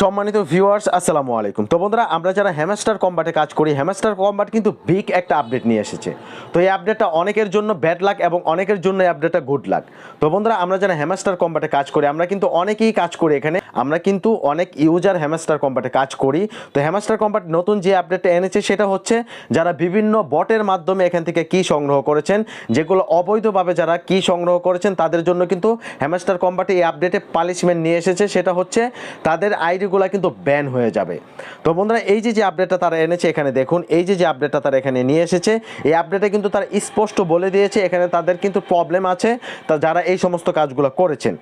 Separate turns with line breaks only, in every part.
সম্মানিত ভিউয়ার্স আসসালামু আলাইকুম। তো বন্ধুরা, আমরা যারা হ্যামাস্টার কম্বাটে কাজ করি হ্যামাস্টার কম্বাট কিন্তু বিগ একটা আপডেট নিয়ে এসেছে। তো এই আপডেটটা অনেকের জন্য ব্যাড লাক এবং অনেকের জন্য এই আপডেটটা গুড লাক তো বন্ধুরা, আমরা যারা হ্যামাস্টার কম্বাটে কাজ করি, আমরা কিন্তু অনেকেই কাজ করি এখানে। আমরা কিন্তু অনেক ইউজার হ্যামাস্টার কম্বাটে কাজ করি। তো হ্যামাস্টার কম্বাট নতুন যে আপডেটটা এনেছে, সেটা হচ্ছে যারা বিভিন্ন বটের মাধ্যমে এখান থেকে কি সংগ্রহ করেছেন, যেগুলো অবৈধভাবে যারা কি সংগ্রহ করেছেন, তাদের জন্য কিন্তু হ্যামাস্টার কম্বাটে এই আপডেটে পালিশমেন্ট নিয়ে এসেছে। সেটা হচ্ছে তাদের আইডিগুলো কিন্তু ব্যান হয়ে যাবে। তো বন্ধুরা, এই যে যে আপডেটটা তারা এনেছে, এখানে দেখুন, এই যে যে আপডেটটা তারা এখানে নিয়ে এসেছে, এই আপডেটে কিন্তু তারা স্পষ্ট বলে দিয়েছে, এখানে তাদের কিন্তু প্রবলেম আছে, তা যারা এই সমস্ত কাজগুলো করেছেন।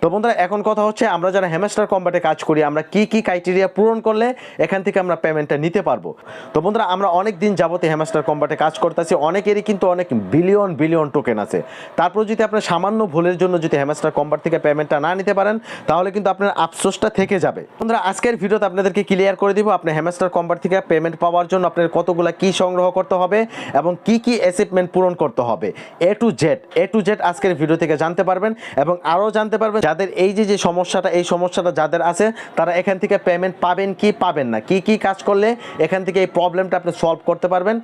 তো বন্ধুরা, এখন কথা হচ্ছে আমরা যারা হ্যামাস্টার কম্বাটে কাজ করি, আমরা কি কি ক্রাইটেরিয়া পূরণ করলে এখান থেকে আমরা পেমেন্টটা নিতে পারব। তো বন্ধুরা, আমরা অনেক দিন যাবতে হ্যামাস্টার কম্বাটে কাজ করতেছি, অনেকেরই কিন্তু অনেক বিলিয়ন বিলিয়ন টোকেন আছে। তারপর যদি আপনার সামান্য ভুলের জন্য যদি হ্যামাস্টার কম্বাট থেকে পেমেন্টটা না নিতে পারেন, তাহলে কিন্তু আপনার আফসোসটা থেকে যাবে। বন্ধুরা, আজকের ভিডিওতে আপনাদেরকে ক্লিয়ার করে দিব, আপনি হ্যামাস্টার কম্বাট থেকে পেমেন্ট পাওয়ার জন্য আপনার কতগুলা কি সংগ্রহ করতে হবে এবং কি কি অ্যাসিপমেন্ট পূরণ করতে হবে। A to Z A to Z আজকের ভিডিও থেকে জানতে পারবেন এবং আরও জানতে পারবেন। যাদের এই যে যে সমস্যাটা, এই সমস্যাটা যাদের আছে, তারা এখান থেকে পেমেন্ট পাবেন কি পাবেন না? কি কি কাজ করলে এখান থেকে এই প্রবলেমটা আপনি সলভ করতে পারবেন?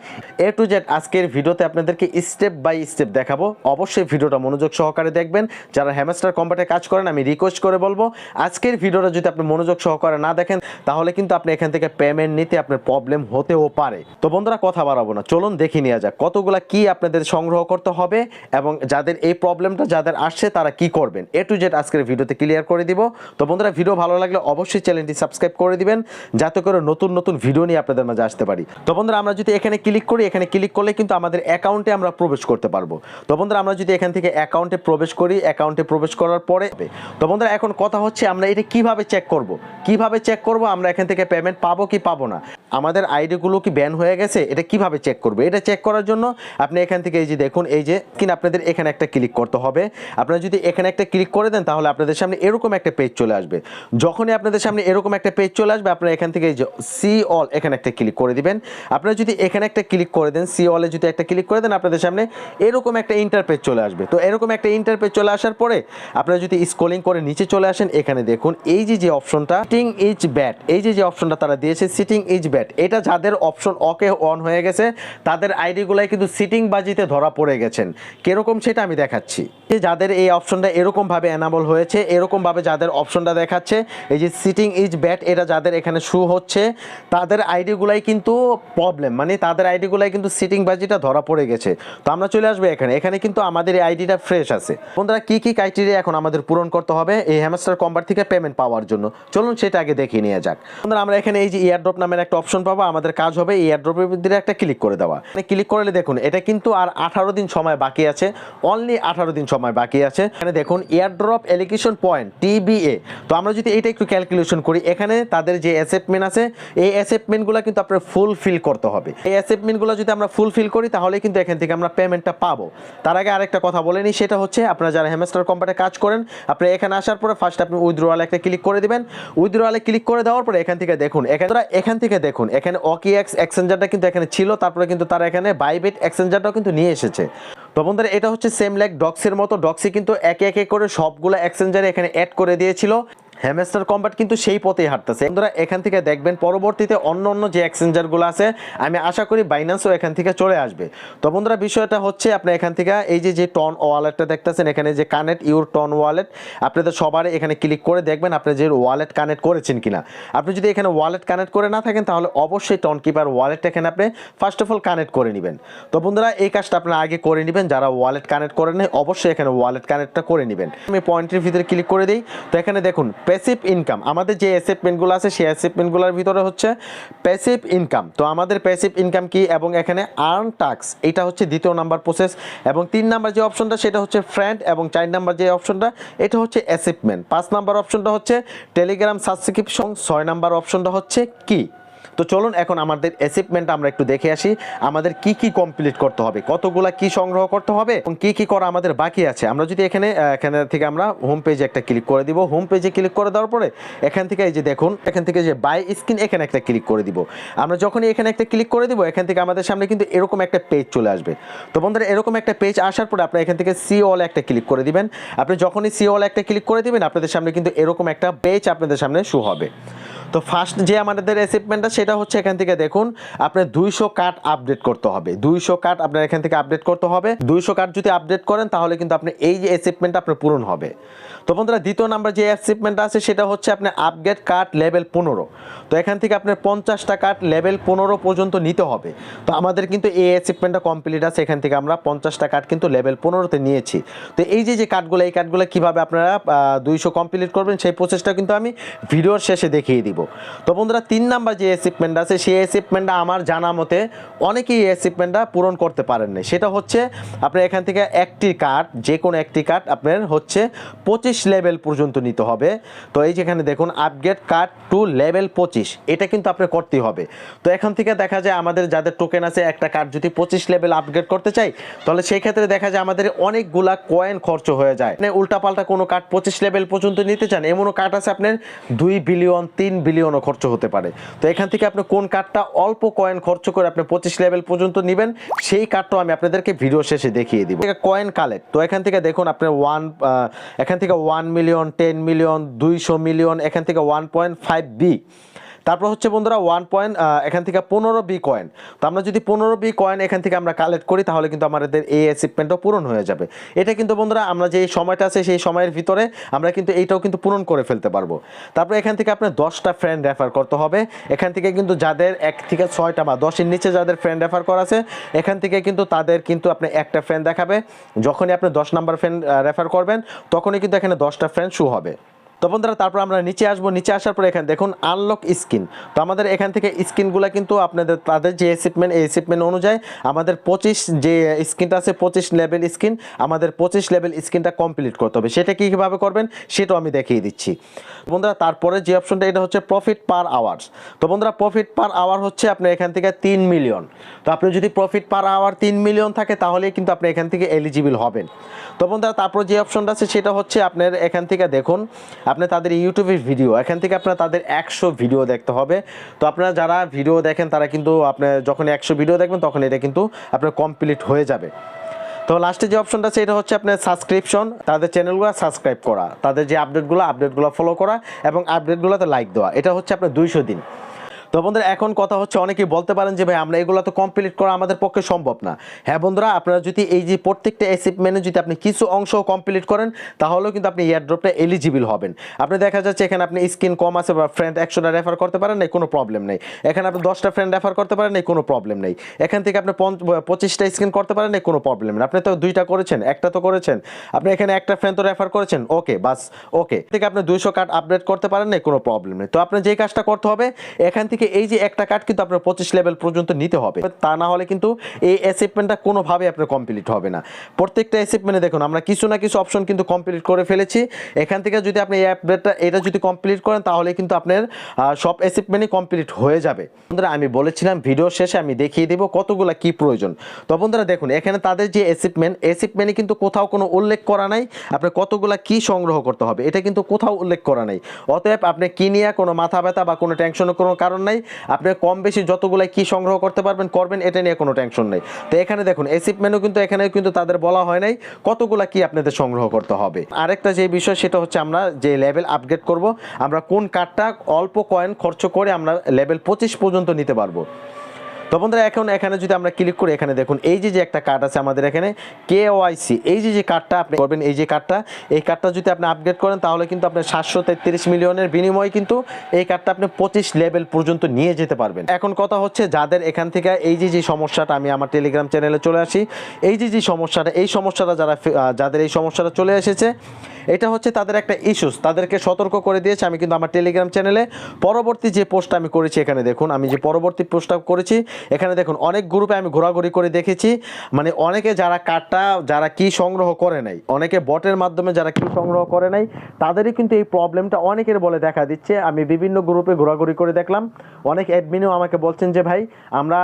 এ টু জেড আজকের ভিডিওতে আপনাদেরকে স্টেপ বাই স্টেপ দেখাবো। অবশ্যই ভিডিওটা মনোযোগ সহকারে দেখবেন। যারা হ্যামাস্টার কম্বাটে কাজ করেন, আমি রিকোয়েস্ট করে বলব, আজকের ভিডিওটা যদি আপনি মনোযোগ সহকারে না দেখেন, তাহলে কিন্তু আপনি এখান থেকে পেমেন্ট নিতে আপনার প্রবলেম হতেও পারে। তো বন্ধুরা, কথা বাড়াবো না। চলুন দেখে নেওয়া যাক, কতগুলা কি আপনাদের সংগ্রহ করতে হবে এবং যাদের এই প্রবলেমটা যাদের আসছে, তারা কি করবেন? এ টু জেড আজকের ভিডিওতে ক্লিয়ার করে দিব। তো বন্ধুরা ভিডিও ভালো লাগলে অবশ্যই চ্যানেলটি সাবস্ক্রাইব করে দিবেন, যাতে করে নতুন নতুন ভিডিও নিয়ে আপনাদের মাঝে আসতে পারি। তো বন্ধুরা, আমরা যদি এখানে ক্লিক করি, এখানে ক্লিক করলে কিন্তু আমাদের অ্যাকাউন্টে আমরা প্রবেশ করতে পারব। তো বন্ধুরা, আমরা যদি এখান থেকে অ্যাকাউন্টে প্রবেশ করি, অ্যাকাউন্টে প্রবেশ করার পরে তো বন্ধুরা, এখন কথা হচ্ছে আমরা এটা কীভাবে চেক করব? কীভাবে চেক করব? আমরা এখান থেকে পেমেন্ট পাবো কি পাবো না? আমাদের আইডিগুলো কি ব্যান হয়ে গেছে? এটা কীভাবে চেক করবে? এটা চেক করার জন্য আপনি এখান থেকে এই যে দেখুন, এই যে কিনা আপনাদের এখানে একটা ক্লিক করতে হবে। আপনারা যদি এখানে একটা ক্লিক করে দেন, তাহলে আপনাদের সামনে এরকম একটা পেজ চলে আসবে। যখনই আপনাদের সামনে এরকম একটা পেজ চলে আসবে, আপনারা এখান থেকে এই যে সি অল এখানে একটা ক্লিক করে দিবেন। আপনারা যদি এখানে একটা ক্লিক করে দেন সি অলে যদি একটা ক্লিক করে দেন, আপনাদের সামনে এরকম একটা ইন্টারপেজ চলে আসবে। তো এরকম একটা ইন্টারপেজ চলে আসার পরে আপনারা যদি স্কোলিং করে নিচে চলে আসেন, এখানে দেখুন, এই যে যে অপশনটা সিটিং ইজ ব্যাট এই যে যে অপশনটা তারা দিয়েছে সিটিং ইজ ব্যাট এটা যাদের অপশন অকে অন হয়ে গেছে, তাদের আইডিগুলাই কিন্তু সিটিং বাজিতে ধরা পড়ে গেছেন। কীরকম সেটা আমি দেখাচ্ছি। যে যাদের এই অপশনটা এরকম ভাবে এনাবল হয়েছে এরকম ভাবে যাদের অপশনটা দেখাচ্ছে, এই যে সিটিং ইজ ব্যাট এটা যাদের এখানে শু হচ্ছে, তাদের আইডিগুলাই কিন্তু প্রবলেম মানে তাদের আইডিগুলাই কিন্তু সিটিং বাজিটা ধরা পড়ে গেছে। তো আমরা চলে আসব এখানে। এখানে কিন্তু আমাদের এই আইডিটা ফ্রেশ আছে। বন্ধুরা, কি কি ক্রাইটেরিয়া এখন আমাদের পূরণ করতে হবে এই হ্যামাস্টার কম্বার থেকে পেমেন্ট পাওয়ার জন্য? চলুন সেটা আগে দেখিয়ে নিয়ে যাক। বন্ধুরা, আমরা এখানে এই যে ইয়ারড্রপ নামের একটা অপশন পাবো, আমাদের কাজ হবে এই ইয়ারড্রপের ভিতরে একটা ক্লিক করে দেওয়া। মানে ক্লিক করলে দেখুন, এটা কিন্তু আর আঠারো দিন সময় বাকি আছে অনলি আঠারো দিন সময় বাকি আছে। এখানে দেখুন এয়ারড্রপ এলিগেশন পয়েন্ট টিবিএ তো আমরা যদি এটা একটু ক্যালকুলেশন করি, এখানে তাদের যে অ্যাসেপমেন্ট আছে, এই অ্যাসেপমেন্টগুলো কিন্তু আপনার ফুলফিল করতে হবে। এই অ্যাসেপমেন্টগুলো যদি আমরা ফুলফিল করি তাহলে কিন্তু এখান থেকে আমরা পেমেন্টটা পাবো। তার আগে আরেকটা কথা বলে নিই, সেটা হচ্ছে আপনারা যারা হেমেস্টার কোম্পানিতে কাজ করেন আপনি এখানে আসার পরে ফার্স্ট আপনি উইথড্রোয়াল একটা ক্লিক করে দেবেন। উইথড্রোয়ালে ক্লিক করে দেওয়ার পরে এখান থেকে দেখুন এখানে এখান থেকে দেখুন এখানে অকি এক্স এক্সচেঞ্জারটা কিন্তু এখানে ছিল, তারপরে কিন্তু তারা এখানে বাইবেট এক্সেঞ্জারটাও কিন্তু নিয়ে এসেছে। তো বন্ধুরা, এটা হচ্ছে সেম লাইক ডক্সের মতো। ডক্সি কিন্তু একে একে করে সবগুলো এক্সেঞ্জারে এখানে অ্যাড করে দিয়েছিল। হ্যামেস্টার কম্বাট কিন্তু সেই পথেই হাঁটতেছে। বন্ধুরা, এখান থেকে দেখবেন পরবর্তীতে অন্য অন্য যে এক্সচেঞ্জারগুলো আছে, আমি আশা করি বাইন্যান্সও এখান থেকে চলে আসবে। তো বন্ধুরা, বিষয়টা হচ্ছে আপনি এখান থেকে এই যে যে টন ওয়ালেটটা দেখতেছেন, এখানে যে কানেক্ট ইউর টন ওয়ালেট আপনাদের সবার এখানে ক্লিক করে দেখবেন আপনি যে ওয়ালেট কানেক্ট করেছেন কিনা। আপনি যদি এখানে ওয়ালেট কানেক্ট করে না থাকেন, তাহলে অবশ্যই টন কিপার ওয়ালেট এখানে আপনি ফার্স্ট অফ অল কানেক্ট করে নেবেন। তো বন্ধুরা, এই কাজটা আপনারা আগে করে নেবেন, যারা ওয়ালেট কানেক্ট করে নেয় অবশ্যই এখানে ওয়ালেট কানেক্টটা করে নেবেন। আমি পয়েন্টের ভিতরে ক্লিক করে দিই। তো এখানে দেখুন প্যাসিভ ইনকাম আমাদের যে অ্যাসেপমেন্টগুলো আছে, সেই অ্যাসেপমেন্টগুলোর ভিতরে হচ্ছে প্যাসিভ ইনকাম তো আমাদের প্যাসিভ ইনকাম কি এবং এখানে আর্ন টাক্স এটা হচ্ছে দ্বিতীয় নাম্বার প্রসেস এবং তিন নাম্বার যে অপশনটা সেটা হচ্ছে ফ্রেন্ড এবং চার নাম্বার যে অপশনটা এটা হচ্ছে অ্যাসেপমেন্ট পাঁচ নাম্বার অপশনটা হচ্ছে টেলিগ্রাম সাবস্ক্রিপশন ছয় নাম্বার অপশনটা হচ্ছে কি? তো চলুন এখন আমাদের অ্যাচিভমেন্ট আমরা একটু দেখে আসি। আমাদের কি কি কমপ্লিট করতে হবে? কতগুলা কি সংগ্রহ করতে হবে? এবং কি কি করা আমাদের বাকি আছে? আমরা যদি এখানে এখানে থেকে আমরা হোম পেজে একটা ক্লিক করে দিব। হোম পেজে ক্লিক করে দেওয়ার পরে এখান থেকে এই যে দেখুন, এখান থেকে যে বাই স্ক্রিন এখানে একটা ক্লিক করে দিব। আমরা যখনই এখানে একটা ক্লিক করে দিব, এখান থেকে আমাদের সামনে কিন্তু এরকম একটা পেজ চলে আসবে। তো বন্ধুরা, এরকম একটা পেজ আসার পরে আপনি এখান থেকে সি অল একটা ক্লিক করে দিবেন। আপনি যখনই সি অল একটা ক্লিক করে দিবেন, আপনাদের সামনে কিন্তু এরকম একটা পেজ আপনাদের সামনে শো হবে। তো ফার্স্ট যে আমাদের অ্যাচিভমেন্টটা সেটা হচ্ছে এখান থেকে দেখুন, আপনার দুইশো কার্ড আপডেট করতে হবে। দুইশো কার্ড আপনার এখান থেকে আপডেট করতে হবে। দুইশো কার্ড যদি আপডেট করেন, তাহলে কিন্তু আপনি এই যে অ্যাচিভমেন্টটা আপনার পূরণ হবে। তো বন্ধুরা, দ্বিতীয় নাম্বার যে অ্যাচিভমেন্ট আছে, সেটা হচ্ছে আপনার আপগ্রেড কার্ড লেভেল পনেরো। তো এখান থেকে আপনার পঞ্চাশটা কার্ড লেভেল পনেরো পর্যন্ত নিতে হবে। তো আমাদের কিন্তু এই অ্যাচিভমেন্টটা কমপ্লিট আছে, এখান থেকে আমরা পঞ্চাশটা কার্ড কিন্তু লেভেল পনেরোতে নিয়েছি। তো এই যে যে কার্ডগুলো এই কার্ডগুলো কীভাবে আপনারা দুইশো কমপ্লিট করবেন, সেই প্রসেসটা কিন্তু আমি ভিডিওর শেষে দেখিয়ে দিব। তো বন্ধুরা, তিন নাম্বার যে অ্যাচিভমেন্ট আছে, সেই অ্যাচিভমেন্টটা আমার জানা মতে অনেকেই এই অ্যাচিভমেন্টটা পূরণ করতে পারেন না সেটা হচ্ছে, আপনার এখান থেকে একটি কার্ড যে কোনো একটি কার্ড আপনার হচ্ছে পঁচিশ লেভেল পর্যন্ত নিতে হবে। তো এই যেখানে দেখুন আপগ্রেড কার্ড টু লেভেল পঁচিশ। এটা কিন্তু আপনার করতেই হবে। তো এখান থেকে দেখা যায় আমাদের যাদের টোকেন আছে, একটা কার্ড যদি পঁচিশ লেভেল আপগ্রেড করতে চাই, তাহলে সেই ক্ষেত্রে দেখা যায় আমাদের অনেকগুলা কয়েন খরচ হয়ে যায়। মানে উল্টাপাল্টা কোনো কার্ড পঁচিশ লেভেল পর্যন্ত নিতে চান, এমনও কার্ড আছে আপনার দুই বিলিয়ন তিন বিলিয়নও খরচ হতে পারে। তো এখান থেকে আপনি কোন কার্ডটা অল্প কয়েন খরচ করে আপনি পঁচিশ লেভেল পর্যন্ত নেবেন, সেই কার্ডটাও আমি আপনাদেরকে ভিডিও শেষে দেখিয়ে দিব। কয়েন কালেক্ট তো এখান থেকে দেখুন, আপনার ওয়ান এখান থেকে ওয়ান মিলিয়ন টেন মিলিয়ন দুইশো মিলিয়ন এখান থেকে ওয়ান পয়েন্ট ফাইভ বি তারপর হচ্ছে বন্ধুরা ওয়ান পয়েন্ট এখান থেকে পনেরো বি কয়েন তো আমরা যদি পনেরো বি কয়েন এখান থেকে আমরা কালেক্ট করি, তাহলে কিন্তু আমাদের এই অ্যাচিভমেন্টও পূরণ হয়ে যাবে। এটা কিন্তু বন্ধুরা আমরা যে সময়টা আছে, সেই সময়ের ভিতরে আমরা কিন্তু এইটাও কিন্তু পূরণ করে ফেলতে পারব। তারপর এখান থেকে আপনার দশটা ফ্রেন্ড রেফার করতে হবে। এখান থেকে কিন্তু যাদের এক থেকে ছয়টা বা দশের নিচে যাদের ফ্রেন্ড রেফার করা আছে, এখান থেকে কিন্তু তাদের কিন্তু আপনি একটা ফ্রেন্ড দেখাবে। যখনই আপনি দশ নাম্বার ফ্রেন্ড রেফার করবেন, তখনই কিন্তু এখানে দশটা ফ্রেন্ড শু হবে। তো বন্ধুরা, তারপর আমরা নিচে আসব। নিচে আসার পর এখানে দেখুন আনলক স্কিন তো আমাদের এখান থেকে স্কিনগুলো কিন্তু আপনাদের, তাদের যে এসিপমেন্ট এই এসিপমেন্ট অনুযায়ী আমাদের পঁচিশ যে স্কিনটা আছে, পঁচিশ লেভেল স্কিন আমাদের পঁচিশ লেভেল স্কিনটা কমপ্লিট করতে হবে। সেটা কীভাবে করবেন, সেটাও আমি দেখিয়ে দিচ্ছি। বন্ধুরা, তারপরে যে অপশনটা এটা হচ্ছে প্রফিট পার আওয়ার্স তো বন্ধুরা প্রফিট পার আওয়ার হচ্ছে আপনার এখান থেকে তিন মিলিয়ন তো আপনি যদি প্রফিট পার আওয়ার তিন মিলিয়ন থাকে, তাহলেই কিন্তু আপনি এখান থেকে এলিজিবল হবেন। তো বন্ধুরা, তারপর যে অপশনটা আছে, সেটা হচ্ছে আপনার এখান থেকে দেখুন আপনি তাদের ইউটিউবের ভিডিও এখান থেকে আপনার তাদের একশো ভিডিও দেখতে হবে। তো আপনারা যারা ভিডিও দেখেন, তারা কিন্তু আপনার যখন একশো ভিডিও দেখবেন, তখন এটা কিন্তু আপনার কমপ্লিট হয়ে যাবে। তো লাস্টে যে অপশনটা আছে, এটা হচ্ছে আপনার সাবস্ক্রিপশন তাদের চ্যানেলগুলো সাবস্ক্রাইব করা, তাদের যে আপডেটগুলো আপডেটগুলো ফলো করা, এবং আপডেটগুলোতে লাইক দেওয়া। এটা হচ্ছে আপনার দুইশো দিন। তো বন্ধুরা, এখন কথা হচ্ছে অনেকেই বলতে পারেন যে, ভাই, আমরা এগুলো তো কমপ্লিট করা আমাদের পক্ষে সম্ভব না। হ্যাঁ বন্ধুরা, আপনারা যদি এই যে প্রত্যেকটা অ্যাচিভমেন্টে যদি আপনি কিছু অংশ কমপ্লিট করেন, তাহলেও কিন্তু আপনি এয়ারড্রপটা এলিজিবল হবেন। আপনি দেখা যাচ্ছে এখানে আপনি স্ক্রিন কম আছে বা ফ্রেন্ড একশোটা রেফার করতে পারেন না কোনো প্রবলেম নেই। এখানে আপনি দশটা ফ্রেন্ড রেফার করতে পারেন না কোনো প্রবলেম নেই। এখান থেকে আপনি পঁচিশটা স্ক্রিন করতে পারেন না কোনো প্রবলেম নেই। আপনি তো দুইটা করেছেন, একটা তো করেছেন। আপনি এখানে একটা ফ্রেন্ড তো রেফার করেছেন ওকে বাস ওকে থেকে আপনি দুইশো কার্ড আপডেট করতে পারেন না কোনো প্রবলেম নেই। তো আপনি যেই কাজটা করতে হবে, এখান থেকে এই যে একটা কার্ড কিন্তু আপনার পঁচিশ লেভেল পর্যন্ত নিতে হবে। তা না হলে কিন্তু এই অ্যাচিভমেন্টটা কোনোভাবে আপনার কমপ্লিট হবে না। প্রত্যেকটা অ্যাচিভমেন্টে দেখুন, আমরা কিছু না কিছু অপশন কিন্তু কমপ্লিট করে ফেলেছি। এখান থেকে যদি আপনি এই আপডেটটা এটা যদি কমপ্লিট করেন, তাহলে কিন্তু আপনার সব অ্যাচিভমেন্টই কমপ্লিট হয়ে যাবে। বন্ধুরা, আমি বলেছিলাম ভিডিও শেষে আমি দেখিয়ে দেবো কতগুলা কি প্রয়োজন। তো বন্ধুরা, দেখুন, এখানে তাদের যে অ্যাচিভমেন্ট অ্যাচিভমেন্টে কিন্তু কোথাও কোনো উল্লেখ করা নাই। আপনার কতগুলা কি সংগ্রহ করতে হবে, এটা কিন্তু কোথাও উল্লেখ করা নাই। অতএব আপনি কি নিয়ে কোনো মাথা ব্যথা বা কোনো টেনশনের কোনো কারণ নাই। আপনি কম বেশি যতগুলাই কি সংগ্রহ করতে পারবেন, করবেন, এটা নিয়ে কোনো টেনশন নেই। তো এখানে দেখুন এসিপ মেনু কিন্তু এখানে কিন্তু তাদের বলা হয় নাই কতগুলা কি আপনাদের সংগ্রহ করতে হবে। আরেকটা যে বিষয়, সেটা হচ্ছে আমরা যে লেভেল আপগ্রেড করব, আমরা কোন কার্ডটা অল্প কয়েন খরচ করে আমরা লেভেল পঁচিশ পর্যন্ত নিতে পারব। তো বন্ধুরা, এখন এখানে যদি আমরা ক্লিক করি, এখানে দেখুন, এই যে যে একটা কার্ড আছে আমাদের এখানে, কে ওয়াইসি এই যে যে কার্ডটা আপনি করবেন, এই যে কার্ডটা এই কার্ডটা যদি আপনি আপগ্রেড করেন, তাহলে কিন্তু আপনার সাতশো তেত্রিশ মিলিয়নের বিনিময়ে কিন্তু এই কার্ডটা আপনি পঁচিশ লেভেল পর্যন্ত নিয়ে যেতে পারবেন। এখন কথা হচ্ছে, যাদের এখান থেকে এই যে যে সমস্যাটা, আমি আমার টেলিগ্রাম চ্যানেলে চলে আসি, এই যে যে সমস্যাটা, এই সমস্যাটা যারা যাদের এই সমস্যাটা চলে এসেছে, এটা হচ্ছে তাদের একটা ইস্যুস তাদেরকে সতর্ক করে দিয়েছে, আমি কিন্তু আমার টেলিগ্রাম চ্যানেলে পরবর্তী যে পোস্টটা আমি করেছি, এখানে দেখুন, আমি যে পরবর্তী পোস্টটা করেছি এখানে দেখুন, অনেক গ্রুপে আমি ঘোরাঘুরি করে দেখেছি। মানে অনেকে যারা কার্ডটা যারা কি সংগ্রহ করে নাই, অনেকে বটের মাধ্যমে যারা কি সংগ্রহ করে নাই, তাদেরই কিন্তু এই প্রবলেমটা অনেকের বলে দেখা দিচ্ছে। আমি বিভিন্ন গ্রুপে ঘোরাঘুরি করে দেখলাম। অনেক অ্যাডমিনও আমাকে বলছেন যে, ভাই, আমরা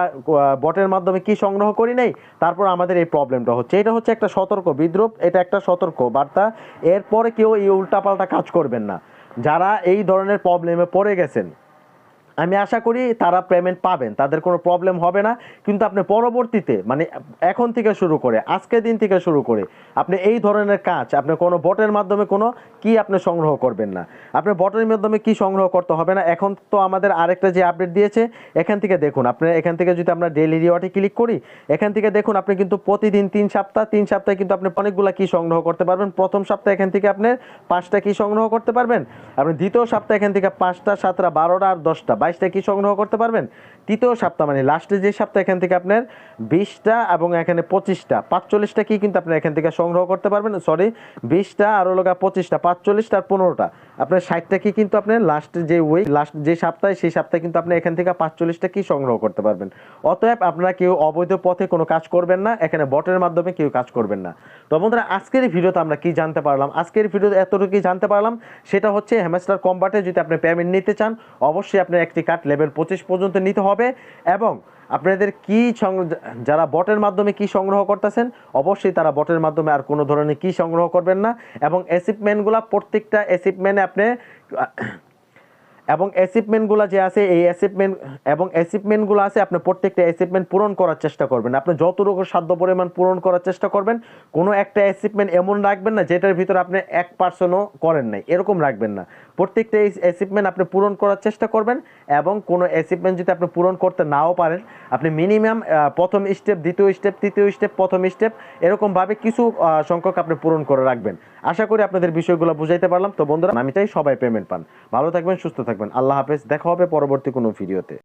বটের মাধ্যমে কি সংগ্রহ করি নাই? তারপর আমাদের এই প্রবলেমটা হচ্ছে। এটা হচ্ছে একটা সতর্ক বিদ্রুপ এটা একটা সতর্ক বার্তা এরপরে কেউ এই উল্টাপাল্টা কাজ করবেন না। যারা এই ধরনের প্রবলেমে পড়ে গেছেন আমি আশা করি তারা পেমেন্ট পাবেন, তাদের কোনো প্রবলেম হবে না। কিন্তু আপনি পরবর্তীতে মানে এখন থেকে শুরু করে আজকের দিন থেকে শুরু করে, আপনি এই ধরনের কাজ, আপনি কোনো বটের মাধ্যমে কোনো কি আপনি সংগ্রহ করবেন না। আপনি বটের মাধ্যমে কি সংগ্রহ করতে হবে না, এখন তো আমাদের আরেকটা যে আপডেট দিয়েছে, এখান থেকে দেখুন, আপনি এখান থেকে যদি আমরা ডেইলি রিওয়ার্ডে ক্লিক করি, এখান থেকে দেখুন, আপনি কিন্তু প্রতিদিন তিন সপ্তাহ, তিন সপ্তাহে কিন্তু আপনি অনেকগুলা কি সংগ্রহ করতে পারবেন। প্রথম সপ্তাহে এখান থেকে আপনি পাঁচটা কি সংগ্রহ করতে পারবেন? আপনি দ্বিতীয় সপ্তাহে এখান থেকে পাঁচটা, সাতটা, বারোটা আর দশটা বাইশটা কি সংগ্রহ করতে পারবেন? তৃতীয় সপ্তাহ মানে লাস্টে যে সপ্তাহ এখান থেকে আপনার বিশটা এবং এখানে পঁচিশটা, পাঁচচল্লিশটা কি কিন্তু আপনি এখান থেকে সংগ্রহ করতে পারবেন সরি বিশটা আর হলো গা পঁচিশটা, পাঁচচল্লিশটা আর পনেরোটা। আপনার ষাটটা কি কিন্তু আপনার লাস্টে যে উইক লাস্ট যে সপ্তাহে, সেই সপ্তাহে কিন্তু আপনি এখান থেকে পাঁচচল্লিশটা কি সংগ্রহ করতে পারবেন। অতএব আপনারা কেউ অবৈধ পথে কোনো কাজ করবেন না, এখানে বটের মাধ্যমে কেউ কাজ করবেন না। তো বন্ধুরা, আজকের ভিডিওতে আমরা কি জানতে পারলাম? আজকের ভিডিওতে এতটুকু জানতে পারলাম, সেটা হচ্ছে হ্যামাস্টার কম্বাটে যদি আপনি পেমেন্ট নিতে চান, অবশ্যই আপনার একটি কার্ড লেভেল পঁচিশ পর্যন্ত নিতে হবে। এবং আপনাদের কি যারা বটের মাধ্যমে কি সংগ্রহ করতেছেন, অবশ্যই তারা বটের মাধ্যমে আর কোনো ধরনের কি সংগ্রহ করবেন না এবং অ্যাসিপমেন্টগুলো প্রত্যেকটা অ্যাসিপমেন্টে আপনি, এবং অ্যাচিভমেন্টগুলো যে আছে, এই অ্যাচিভমেন্ট এবং অ্যাচিভমেন্টগুলো আছে, আপনি প্রত্যেকটা অ্যাচিভমেন্ট পূরণ করার চেষ্টা করবেন। আপনি যতটুকু সাধ্য পরিমাণ পূরণ করার চেষ্টা করবেন, কোনো একটা অ্যাচিভমেন্ট এমন রাখবেন না যেটার ভিতরে আপনি এক পার্সেন্টও করেন নাই। এরকম রাখবেন না। প্রত্যেকটা এই অ্যাচিভমেন্ট আপনি পূরণ করার চেষ্টা করবেন এবং কোনো অ্যাচিভমেন্ট যদি আপনি পূরণ করতে নাও পারেন, আপনি মিনিমাম প্রথম স্টেপ দ্বিতীয় স্টেপ তৃতীয় স্টেপ প্রথম স্টেপ এরকমভাবে কিছু সংখ্যক আপনি পূরণ করে রাখবেন। আশা করি আপনাদের বিষয়গুলো বুঝাইতে পারলাম। তো বন্ধুরা, আমি চাই সবাই পেমেন্ট পান। ভালো থাকবেন, সুস্থ থাকবেন। আল্লাহ হাফেজ। দেখা হবে পরবর্তী কোনো ভিডিওতে